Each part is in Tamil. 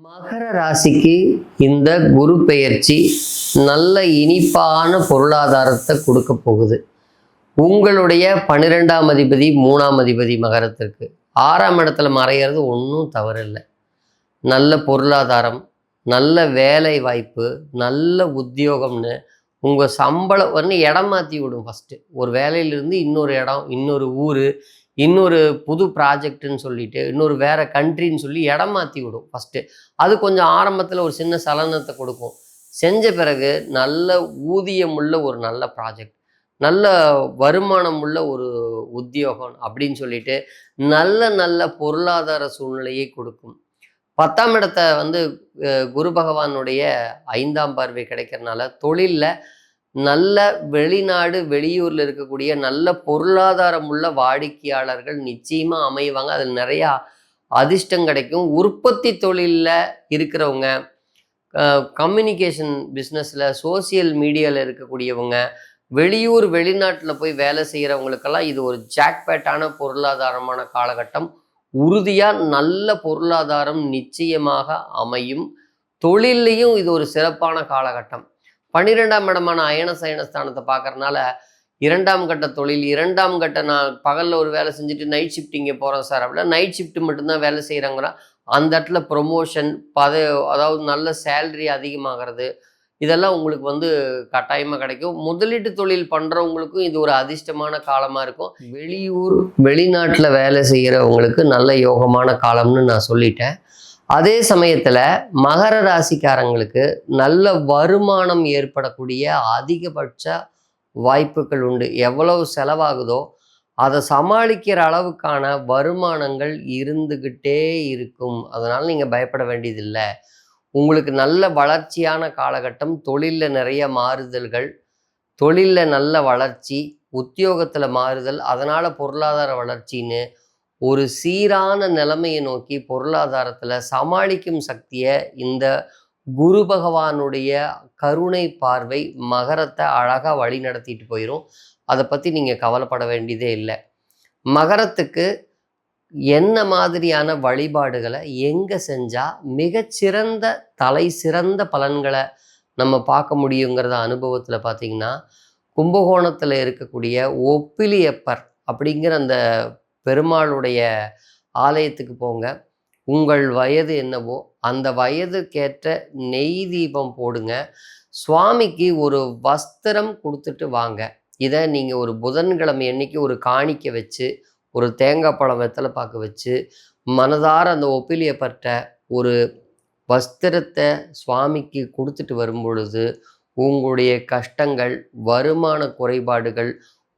மகர ராசிக்கு இந்த குரு பெயர்ச்சி நல்ல இனிப்பான பொருளாதாரத்தை கொடுக்க போகுது. உங்களுடைய பன்னிரெண்டாம் அதிபதி மூணாம் அதிபதி மகரத்திற்கு. ஆறாம் இடத்துல மறையிறது ஒன்றும் தவறில்லை. நல்ல பொருளாதாரம் நல்ல வேலை வாய்ப்பு நல்ல உத்தியோகம்னு உங்கள் சம்பளம் வந்து இடம் மாற்றி விடும் ஃபஸ்ட்டு ஒரு வேலையிலிருந்து இன்னொரு இடம் இன்னொரு ஊர் இன்னொரு புது ப்ராஜெக்ட்டுன்னு சொல்லிட்டு இன்னொரு வேற கண்ட்ரின்னு சொல்லி இடம் மாற்றி விடும் ஃபஸ்ட்டு அது கொஞ்சம் ஆரம்பத்தில் ஒரு சின்ன சலனத்தை கொடுக்கும். செஞ்ச பிறகு நல்ல ஊதியம் உள்ள ஒரு நல்ல ப்ராஜெக்ட் நல்ல வருமானம் உள்ள ஒரு உத்தியோகம் அப்படின்னு சொல்லிட்டு நல்ல நல்ல பொருளாதார சூழ்நிலையை கொடுக்கும். பத்தாம் இடத்தை வந்து குரு பகவானுடைய ஐந்தாம் பார்வை கிடைக்கிறனால தொழிலில் நல்ல வெளிநாடு வெளியூரில் இருக்கக்கூடிய நல்ல பொருளாதாரம் உள்ள வாடிக்கையாளர்கள் நிச்சயமாக அமைவாங்க. அதில் நிறையா அதிர்ஷ்டம் கிடைக்கும். உற்பத்தி தொழிலில் இருக்கிறவங்க கம்யூனிகேஷன் பிஸ்னஸில் சோசியல் மீடியாவில் இருக்கக்கூடியவங்க வெளியூர் வெளிநாட்டில் போய் வேலை செய்கிறவங்களுக்கெல்லாம் இது ஒரு ஜாக்பேட்டான பொருளாதாரமான காலகட்டம். உறுதியாக நல்ல பொருளாதாரம் நிச்சயமாக அமையும். தொழில்லையும் இது ஒரு சிறப்பான காலகட்டம். பன்னிரெண்டாம் இடமான அயன சயனஸ்தானத்தை பார்க்கறனால இரண்டாம் கட்ட தொழில் இரண்டாம் கட்ட நான் பகலில் ஒரு வேலை செஞ்சுட்டு நைட் ஷிஃப்ட் இங்கே போகிறோம் சார் அப்படின்னா நைட் ஷிஃப்ட் மட்டும்தான் வேலை செய்கிறாங்கன்னா அந்த இடத்துல ப்ரொமோஷன் பத அதாவது நல்ல சேல்ரி அதிகமாகிறது இதெல்லாம் உங்களுக்கு வந்து கட்டாயமாக கிடைக்கும். முதலீட்டு தொழில் பண்ணுறவங்களுக்கும் இது ஒரு அதிர்ஷ்டமான காலமாக இருக்கும். வெளியூர் வெளிநாட்டில் வேலை செய்கிறவங்களுக்கு நல்ல யோகமான காலம்னு நான் சொல்லிட்டேன். அதே சமயத்தில் மகர ராசிக்காரங்களுக்கு நல்ல வருமானம் ஏற்படக்கூடிய அதிகபட்ச வாய்ப்புகள் உண்டு. எவ்வளவு செலவாகுதோ அதை சமாளிக்கிற அளவுக்கான வருமானங்கள் இருந்துக்கிட்டே இருக்கும். அதனால் நீங்கள் பயப்பட வேண்டியதில்லை. உங்களுக்கு நல்ல வளர்ச்சியான காலகட்டம் தொழிலில் நிறைய மாறுதல்கள் தொழிலில் நல்ல வளர்ச்சி உத்தியோகத்தில் மாறுதல் அதனால் பொருளாதார வளர்ச்சின்னு ஒரு சீரான நிலைமையை நோக்கி பொருளாதாரத்தில் சமாளிக்கும் சக்தியை இந்த குரு பகவானுடைய கருணை பார்வை மகரத்தை அழகாக வழி நடத்திட்டு போயிடும் அதை பற்றி நீங்கள் கவலைப்பட வேண்டியதே இல்லை. மகரத்துக்கு என்ன மாதிரியான வழிபாடுகளை எங்கே செஞ்சால் மிகச்சிறந்த தலை சிறந்த பலன்களை நம்ம பார்க்க முடியுங்கிறத அனுபவத்தில் பார்த்தீங்கன்னா கும்பகோணத்தில் இருக்கக்கூடிய ஒப்பிலியப்பர் அப்படிங்கிற அந்த பெருமாளுடைய ஆலயத்துக்கு போங்க. உங்கள் வயது என்னவோ அந்த வயதுக்கேற்ற நெய் தீபம் போடுங்க. சுவாமிக்கு ஒரு வஸ்திரம் கொடுத்துட்டு வாங்க. இதை நீங்கள் ஒரு புதன்கிழமை அன்னைக்கு ஒரு காணிக்க வச்சு ஒரு தேங்காய் பழம் வெத்தலை பார்க்க வச்சு மனதார அந்த ஒப்பிலியப்பட்ட ஒரு வஸ்திரத்தை சுவாமிக்கு கொடுத்துட்டு வரும் பொழுது உங்களுடைய கஷ்டங்கள் வருமான குறைபாடுகள்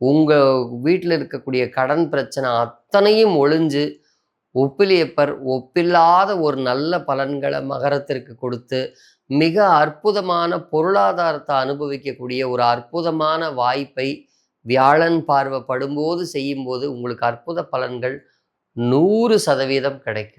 உங்கள் வீட்டில் இருக்கக்கூடிய கடன் பிரச்சனை அத்தனையும் ஒழிஞ்சு ஒப்பிலியப்பர் ஒப்பில்லாத ஒரு நல்ல பலன்களை மகரத்திற்கு கொடுத்து மிக அற்புதமான பொருளாதாரத்தை அனுபவிக்கக்கூடிய ஒரு அற்புதமான வாய்ப்பை வியாழன் பார்வை படும்போது செய்யும்போது உங்களுக்கு அற்புத பலன்கள் நூறு சதவீதம் கிடைக்கும்.